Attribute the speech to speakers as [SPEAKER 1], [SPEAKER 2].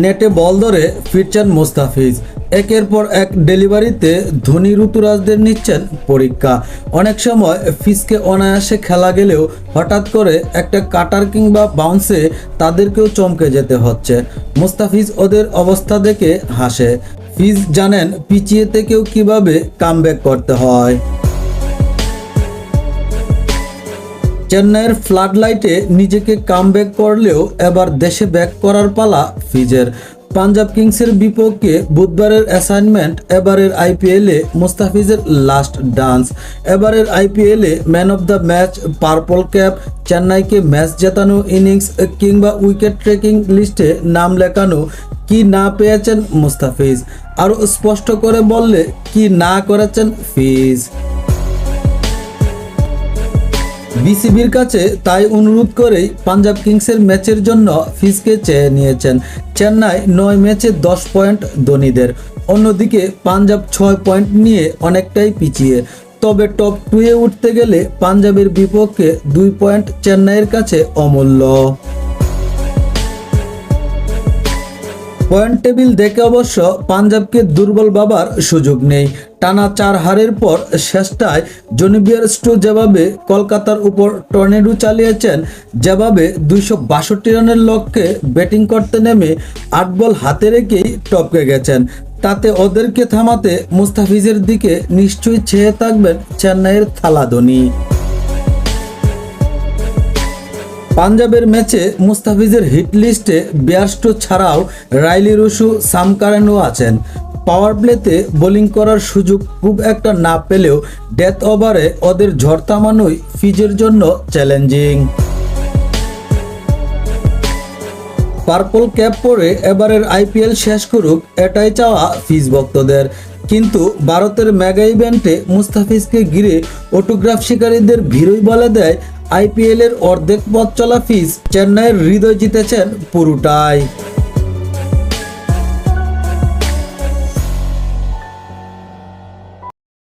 [SPEAKER 1] নেটে বল ধরে ফিরছেন মোস্তাফিজ। একের পর এক ডেলিভারিতে ধনী ঋতুরাজদের নিচ্ছেন পরীক্ষা। অনেক সময় ফিসকে অনায়াসে খেলা গেলেও হঠাৎ করে একটা কাটার কিংবা বাউন্সে তাদেরকেও চমকে যেতে হচ্ছে। মোস্তাফিজ ওদের অবস্থা দেখে হাসে। ফিজ জানেন পিছিয়ে থেকেও কীভাবে কামব্যাক করতে হয়। চেন্নাইয়ের ফ্লাড লাইটে নিজেকে কামব্যাক করলেও এবার দেশে ব্যাক করার পালা ফিজের। পাঞ্জাব কিংসের বিপক্ষে বুধবারের অ্যাসাইনমেন্ট এবারের আইপিএলে মুস্তাফিজের লাস্ট ডান্স এবারের আইপিএলে man of the match purple cap চেন্নাইকে match জেতানো ইনিংস কিংবা উইকেট ট্রেকিং লিস্টে নাম লেখানো কি না পেয়েছেন মুস্তাফিজ? আরও স্পষ্ট করে বললে কি না করেছেন ফিজ? বিসিবির কাছে তাই অনুরোধ করেই পাঞ্জাব কিংসের ম্যাচের জন্য ফিসকে চেয়ে নিয়েছেন। চেন্নাই নয় ম্যাচে দশ পয়েন্ট ধোনিদের। অন্যদিকে পাঞ্জাব ছয় পয়েন্ট নিয়ে অনেকটাই পিছিয়ে। তবে টপ টুয়ে উঠতে গেলে পাঞ্জাবের বিপক্ষে দুই পয়েন্ট চেন্নাইয়ের কাছে অমূল্য। পয়েন্ট টেবিল দেখে অবশ্য পাঞ্জাবকে দুর্বল ভাবার সুযোগ নেই। টানা চার হারের পর শেষটায় জনিবিয়ার স্টো যেভাবে কলকাতার উপর টর্নেডো চালিয়েছেন, যেভাবে দুইশো বাষট্টি রানের লক্ষ্যে ব্যাটিং করতে নেমে আট বল হাতে রেখেই টপকে গেছেন। তাতে ওদেরকে থামাতে মুস্তাফিজের দিকে নিশ্চয়ই চেয়ে থাকবেন চেন্নাইয়ের থালাদনি পাঞ্জাবের ম্যাচে মুস্তাফিজের হিট লিস্টে ছাড়াও রাইলি রুশু সাম কারেনও আছেন। পাওয়ার প্লেতে বোলিং করার সুযোগ খুব একটা না পেলেও ডেথ ওভারে ওদের ঝড় থামানোই ফিজের জন্য চ্যালেঞ্জিং। পার্পল ক্যাপ পরে এবারের আইপিএল শেষ করুক, এটাই চাওয়া ফিজ ভক্তদের। কিন্তু ভারতের মেগা ইভেন্টে মুস্তাফিজকে ঘিরে অটোগ্রাফ শিকারীদের ভিড়ই বলে দেয় আইপিএল এর অর্ধেক পথ চলা ফিস চেন্নাইয়ের হৃদয় জিতেছেন পুরোটাই।